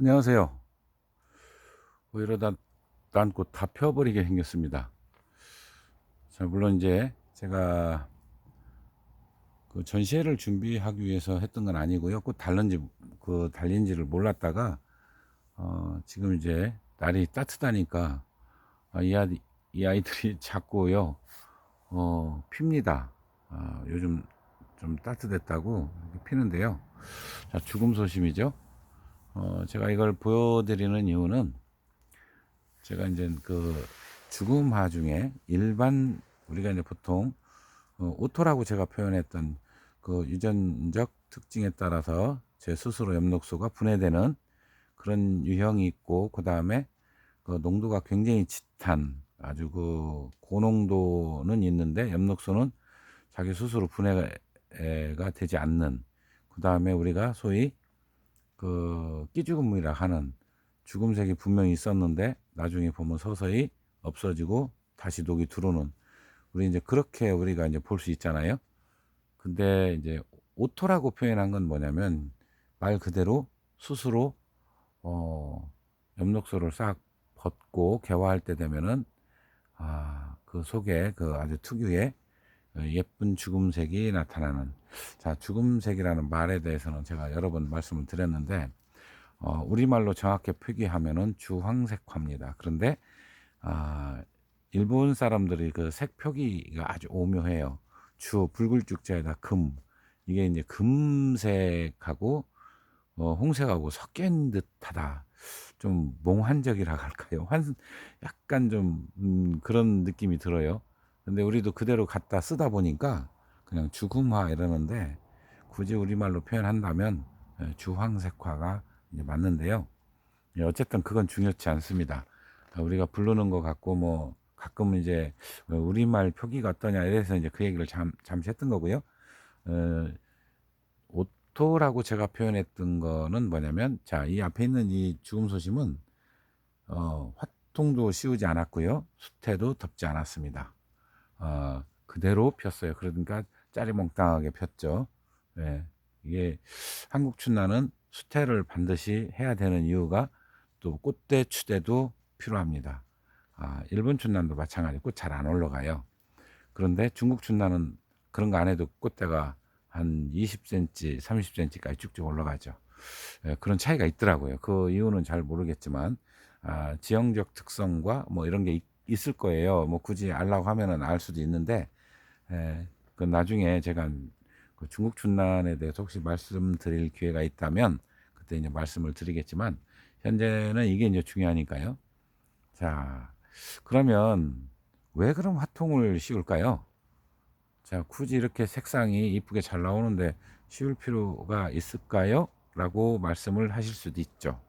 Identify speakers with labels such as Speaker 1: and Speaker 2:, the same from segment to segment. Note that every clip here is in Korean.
Speaker 1: 안녕하세요. 뭐 이러다 난꽃 다 펴버리게 생겼습니다. 자, 물론 이제 제가 그 전시회를 준비하기 위해서 했던 건 아니고요. 꽃 달는지 그 달린지를 몰랐다가 어, 지금 이제 날이 따뜻하니까 아, 이, 아이, 이 아이들이 자꾸요 어, 핍니다. 아, 요즘 좀 따뜻했다고 피는데요. 자, 죽음 소심이죠. 어, 제가 이걸 보여드리는 이유는 제가 이제 그 죽음화 중에 일반 우리가 이제 보통 어, 오토라고 제가 표현했던 그 유전적 특징에 따라서 제 스스로 엽록소가 분해되는 그런 유형이 있고 그 다음에 그 농도가 굉장히 짙은 아주 그 고농도는 있는데 엽록소는 자기 스스로 분해가 되지 않는 그 다음에 우리가 소위 그 끼죽음이라 하는 죽음색이 분명히 있었는데 나중에 보면 서서히 없어지고 다시 녹이 들어오는 우리 이제 그렇게 우리가 이제 볼 수 있잖아요. 근데 이제 오토라고 표현한 건 뭐냐면 말 그대로 스스로 어 엽록소를 싹 벗고 개화할 때 되면은 아그 속에 그 아주 특유의 그 예쁜 죽음색이 나타나는 자 죽음색이라는 말에 대해서는 제가 여러 번 말씀을 드렸는데 어, 우리말로 정확히 표기하면은 주황색화입니다. 그런데 아, 일본 사람들이 그 색 표기가 아주 오묘해요. 주 붉을죽자에다 금 이게 이제 금색하고 어, 홍색하고 섞인 듯하다. 좀 몽환적이라 할까요? 환 약간 좀 음, 그런 느낌이 들어요. 근데 우리도 그대로 갖다 쓰다 보니까 그냥 주금화 이러는데 굳이 우리말로 표현한다면 예, 주황색화가 맞는데요. 예, 어쨌든 그건 중요치 않습니다. 아, 우리가 부르는 것 같고 뭐 가끔 이제 어, 우리말 표기가 어떠냐 이래서 이제 그 얘기를 잠, 잠시 했던 거고요. 어, 오토라고 제가 표현했던 거는 뭐냐면 자 이 앞에 있는 이 죽음 소심은 어, 화통도 씌우지 않았고요. 수태도 덮지 않았습니다. 어, 그대로 폈어요. 그러니까 짜리몽땅하게 폈죠. 예, 이게 한국 춘나는 수태를 반드시 해야 되는 이유가 또 꽃대 추대도 필요합니다. 아, 일본 춘나도 마찬가지 꽃 잘 안 올라가요. 그런데 중국 춘나는 그런 거 안 해도 꽃대가 한 20cm, 30cm까지 쭉쭉 올라가죠. 예, 그런 차이가 있더라고요. 그 이유는 잘 모르겠지만 아, 지형적 특성과 뭐 이런 게 있, 있을 거예요. 뭐 굳이 알라고 하면은 알 수도 있는데 에, 그 나중에 제가 그 중국 춘난에 대해서 혹시 말씀드릴 기회가 있다면 그때 이제 말씀을 드리겠지만 현재는 이게 이제 중요하니까요. 자, 그러면 왜 그럼 화통을 씌울까요? 자, 굳이 이렇게 색상이 이쁘게 잘 나오는데 씌울 필요가 있을까요? 라고 말씀을 하실 수도 있죠.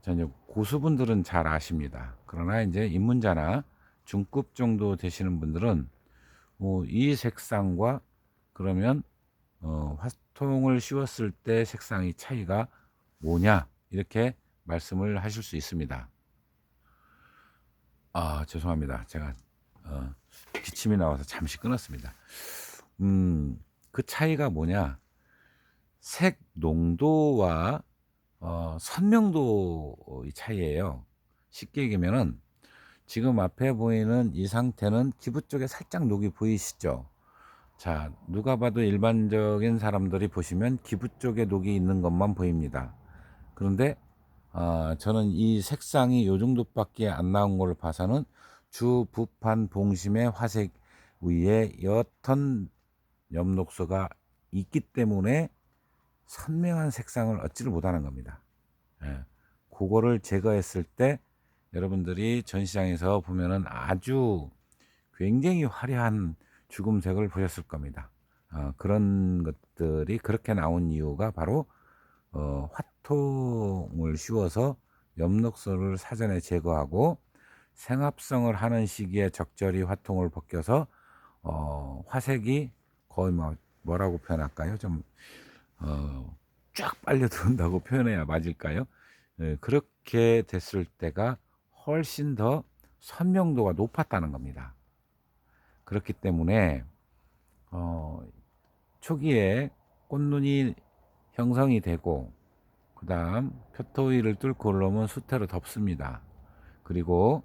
Speaker 1: 자, 이제 고수분들은 잘 아십니다. 그러나 이제 입문자나 중급 정도 되시는 분들은 뭐 이 색상과 그러면 어, 화통을 씌웠을 때 색상이 차이가 뭐냐 이렇게 말씀을 하실 수 있습니다. 아 죄송합니다. 제가 어, 기침이 나와서 잠시 끊었습니다. 음, 그 차이가 뭐냐? 색 농도와 어, 선명도의 차이예요. 쉽게 얘기하면은 지금 앞에 보이는 이 상태는 기부 쪽에 살짝 녹이 보이시죠? 자, 누가 봐도 일반적인 사람들이 보시면 기부 쪽에 녹이 있는 것만 보입니다. 그런데 어, 저는 이 색상이 요 정도밖에 안 나온 걸 봐서는 주 부판 봉심의 화색 위에 옅은 엽록소가 있기 때문에 선명한 색상을 얻지를 못하는 겁니다. 예. 그거를 제거했을 때 여러분들이 전시장에서 보면은 아주 굉장히 화려한 죽음색을 보셨을 겁니다. 어, 그런 것들이 그렇게 나온 이유가 바로 어, 화통을 씌워서 엽록소를 사전에 제거하고 생합성을 하는 시기에 적절히 화통을 벗겨서 어, 화색이 거의 뭐 뭐라고 표현할까요? 좀 어, 쫙 빨려 들어온다고 표현해야 맞을까요? 예, 그렇게 됐을 때가 훨씬 더 선명도가 높았다는 겁니다. 그렇기 때문에 어, 초기에 꽃눈이 형성이 되고 그 다음 표토위를 뚫고 올라오면 수태로 덮습니다. 그리고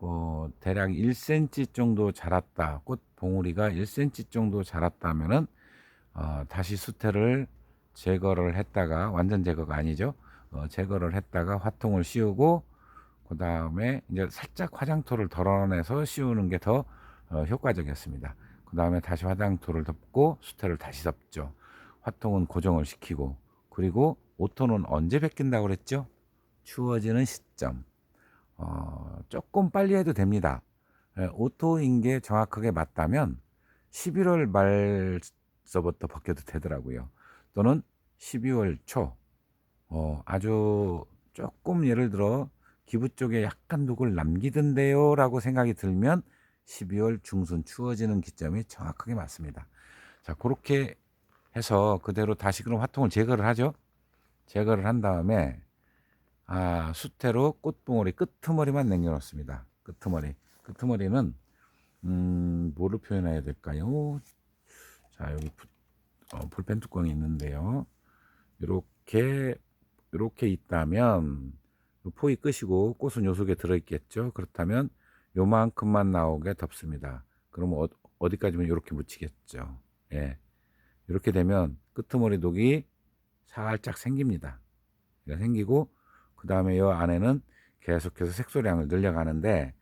Speaker 1: 어, 대략 1cm 정도 자랐다. 꽃 봉우리가 1cm 정도 자랐다면은 어, 다시 수태를 제거를 했다가 완전 제거가 아니죠. 어, 제거를 했다가 화통을 씌우고 그 다음에 이제 살짝 화장토를 덜어내서 씌우는 게더 어, 효과적이었습니다. 그 다음에 다시 화장토를 덮고 수태를 다시 덮죠. 화통은 고정을 시키고 그리고 오토는 언제 벗긴다고 그랬죠? 추워지는 시점. 어, 조금 빨리 해도 됩니다. 예, 오토인 게 정확하게 맞다면 11월 말서부터 벗겨도 되더라고요. 또는 12월 초. 어, 아주 조금 예를 들어 기부 쪽에 약간 누굴 남기던데요 라고 생각이 들면 12월 중순 추워지는 기점이 정확하게 맞습니다. 자, 그렇게 해서 그대로 다시 그럼 화통을 제거를 하죠. 제거를 한 다음에 아, 수태로 꽃봉오리 끄트머리만 남겨놓습니다. 끄트머리. 끄트머리는 음, 뭐로 표현해야 될까요? 자, 여기 부- 어, 볼펜 뚜껑이 있는데요. 이렇게 이렇게 있다면 요 포이 끄시고 꽃은 요 속에 들어있겠죠. 그렇다면 요만큼만 나오게 덮습니다. 그러면 어, 어디까지면 이렇게 묻히겠죠. 예. 이렇게 되면 끄트머리 독이 살짝 생깁니다. 생기고 그 다음에 이 안에는 계속해서 색소량을 늘려가는데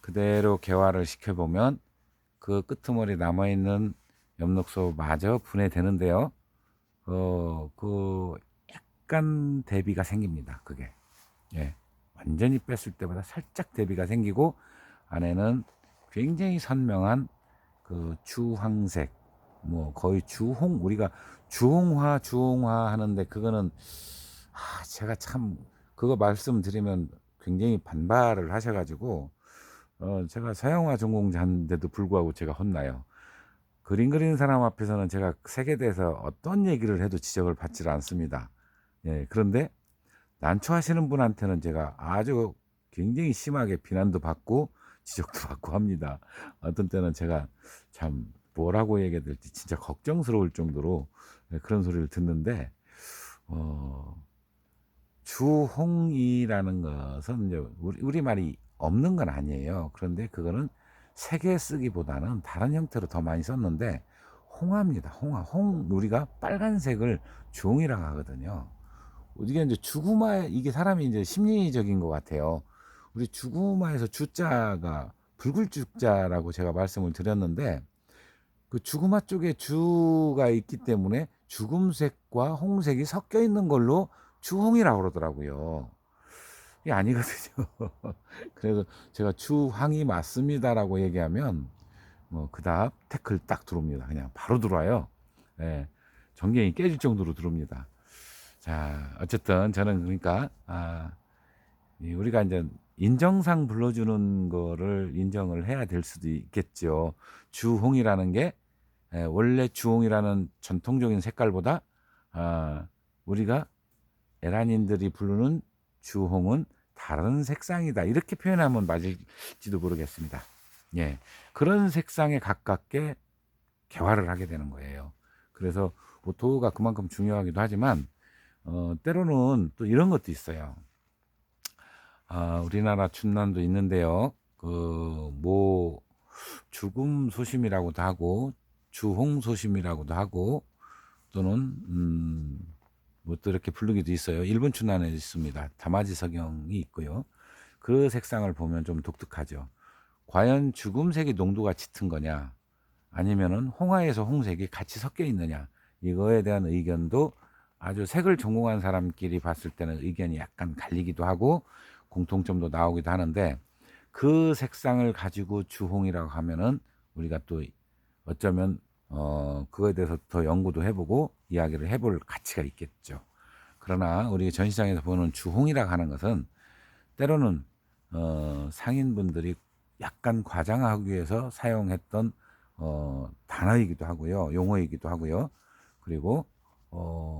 Speaker 1: 그대로 개화를 시켜보면 그 끄트머리 남아있는 엽록소마저 분해되는데요. 어, 그 약간 대비가 생깁니다. 그게. 예. 완전히 뺐을 때보다 살짝 대비가 생기고 안에는 굉장히 선명한 그 주황색 뭐 거의 주홍 우리가 주홍화 주홍화 하는데 그거는 아 제가 참 그거 말씀드리면 굉장히 반발을 하셔가지고 어 제가 서양화 전공자인데도 불구하고 제가 혼나요. 그림 그리는 사람 앞에서는 제가 색에 대해서 어떤 얘기를 해도 지적을 받지를 않습니다. 예, 그런데 난초하시는 분한테는 제가 아주 굉장히 심하게 비난도 받고 지적도 받고 합니다. 어떤 때는 제가 참 뭐라고 얘기해야 될지 진짜 걱정스러울 정도로 네, 그런 소리를 듣는데 어, 주홍이라는 것은 이제 우리, 우리말이 없는 건 아니에요. 그런데 그거는 세게 쓰기보다는 다른 형태로 더 많이 썼는데 홍화입니다. 홍화. 홍 우리가 빨간색을 주홍이라고 하거든요. 이게 이제 주구마 이게 사람이 이제 심리적인 것 같아요. 우리 주구마에서 주자가 붉을주자라고 제가 말씀을 드렸는데 그 주구마 쪽에 주가 있기 때문에 죽음색과 홍색이 섞여 있는 걸로 주홍이라고 그러더라고요. 이게 아니거든요. 그래서 제가 주황이 맞습니다라고 얘기하면 뭐 그다음 태클 딱 들어옵니다. 그냥 바로 들어와요. 예, 전경이 깨질 정도로 들어옵니다. 자, 어쨌든 저는 그러니까 아, 이 우리가 이제 인정상 불러주는 거를 인정을 해야 될 수도 있겠죠. 주홍이라는 게 에, 원래 주홍이라는 전통적인 색깔보다 아, 우리가 에란인들이 부르는 주홍은 다른 색상이다. 이렇게 표현하면 맞을지도 모르겠습니다. 예. 그런 색상에 가깝게 개화를 하게 되는 거예요. 그래서 오토가 그만큼 중요하기도 하지만 어, 때로는 또 이런 것도 있어요. 아, 우리나라 춘남도 있는데요. 그, 뭐, 죽음 소심이라고도 하고, 주홍 소심이라고도 하고, 또는, 음, 뭐 또 이렇게 부르기도 있어요. 일본 춘남에 있습니다. 다마지 석영이 있고요. 그 색상을 보면 좀 독특하죠. 과연 죽음색이 농도가 짙은 거냐, 아니면은 홍화에서 홍색이 같이 섞여 있느냐, 이거에 대한 의견도 아주 색을 전공한 사람끼리 봤을 때는 의견이 약간 갈리기도 하고 공통점도 나오기도 하는데 그 색상을 가지고 주홍이라고 하면은 우리가 또 어쩌면 어 그거에 대해서 더 연구도 해보고 이야기를 해볼 가치가 있겠죠. 그러나 우리 전시장에서 보는 주홍이라고 하는 것은 때로는 어 상인분들이 약간 과장하기 위해서 사용했던 어 단어이기도 하고요, 용어이기도 하고요. 그리고 어,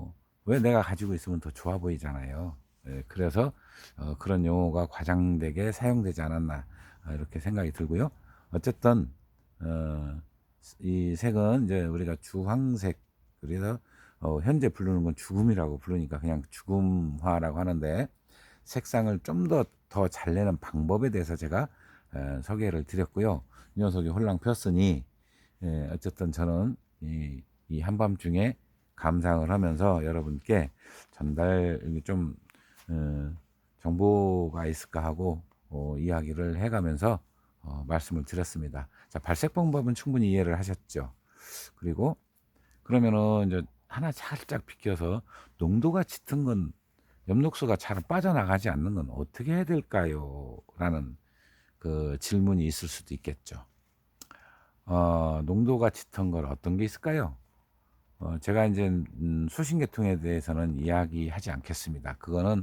Speaker 1: 왜 내가 가지고 있으면 더 좋아 보이잖아요. 예, 그래서 어, 그런 용어가 과장되게 사용되지 않았나 아, 이렇게 생각이 들고요. 어쨌든 어, 이 색은 이제 우리가 주황색 그래서 어, 현재 부르는 건 죽음이라고 부르니까 그냥 죽음화라고 하는데 색상을 좀 더 더 잘 내는 방법에 대해서 제가 에, 소개를 드렸고요. 이 녀석이 홀랑 폈으니 예, 어쨌든 저는 이, 이 한밤중에 감상을 하면서 여러분께 전달 좀 어, 정보가 있을까 하고 어, 이야기를 해가면서 어, 말씀을 드렸습니다. 자, 발색 방법은 충분히 이해를 하셨죠. 그리고 그러면은 이제 하나 살짝 비껴서 농도가 짙은 건 엽록소가 잘 빠져나가지 않는 건 어떻게 해야 될까요? 라는 그 질문이 있을 수도 있겠죠. 어, 농도가 짙은 걸 어떤 게 있을까요? 어, 제가 이제 음, 수신 계통에 대해서는 이야기하지 않겠습니다. 그거는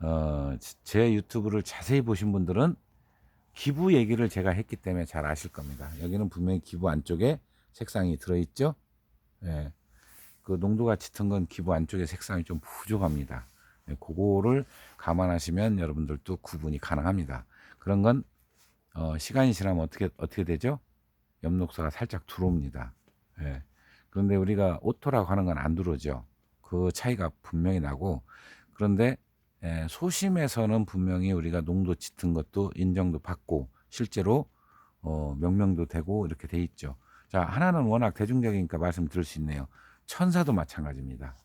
Speaker 1: 어, 제 유튜브를 자세히 보신 분들은 기부 얘기를 제가 했기 때문에 잘 아실 겁니다. 여기는 분명히 기부 안쪽에 색상이 들어있죠. 예. 그 농도가 짙은 건 기부 안쪽에 색상이 좀 부족합니다. 예, 그거를 감안하시면 여러분들도 구분이 가능합니다. 그런 건 어, 시간이 지나면 어떻게 어떻게 되죠? 엽록소가 살짝 들어옵니다. 예. 그런데 우리가 오토라고 하는 건 안 들어오죠. 그 차이가 분명히 나고 그런데 예, 소심에서는 분명히 우리가 농도 짙은 것도 인정도 받고 실제로 어, 명명도 되고 이렇게 돼 있죠. 자 하나는 워낙 대중적이니까 말씀 드릴 수 있네요. 천사도 마찬가지입니다.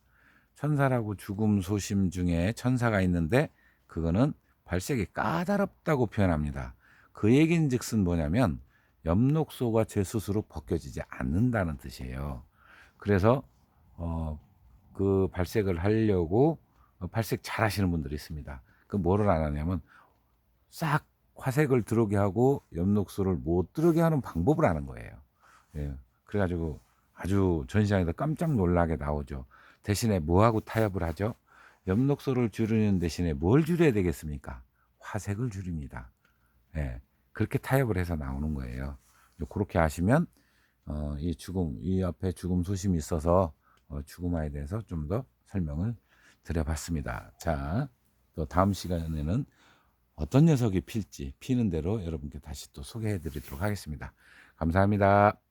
Speaker 1: 천사라고 죽음 소심 중에 천사가 있는데 그거는 발색이 까다롭다고 표현합니다. 그 얘기인즉슨 뭐냐면 엽록소가 제 스스로 벗겨지지 않는다는 뜻이에요. 그래서 어, 그 발색을 하려고 어, 발색 잘 하시는 분들이 있습니다. 그 뭐를 안 하냐면 싹 화색을 들어오게 하고 엽록소를 못 들어오게 하는 방법을 아는 거예요. 예. 그래가지고 아주 전시장에서 깜짝 놀라게 나오죠. 대신에 뭐하고 타협을 하죠? 엽록소를 줄이는 대신에 뭘 줄여야 되겠습니까? 화색을 줄입니다. 예. 그렇게 타협을 해서 나오는 거예요. 그렇게 하시면 어, 이 죽음, 이 앞에 죽음 소심이 있어서 어, 죽음화에 대해서 좀 더 설명을 드려봤습니다. 자, 또 다음 시간에는 어떤 녀석이 필지 피는 대로 여러분께 다시 또 소개해 드리도록 하겠습니다. 감사합니다.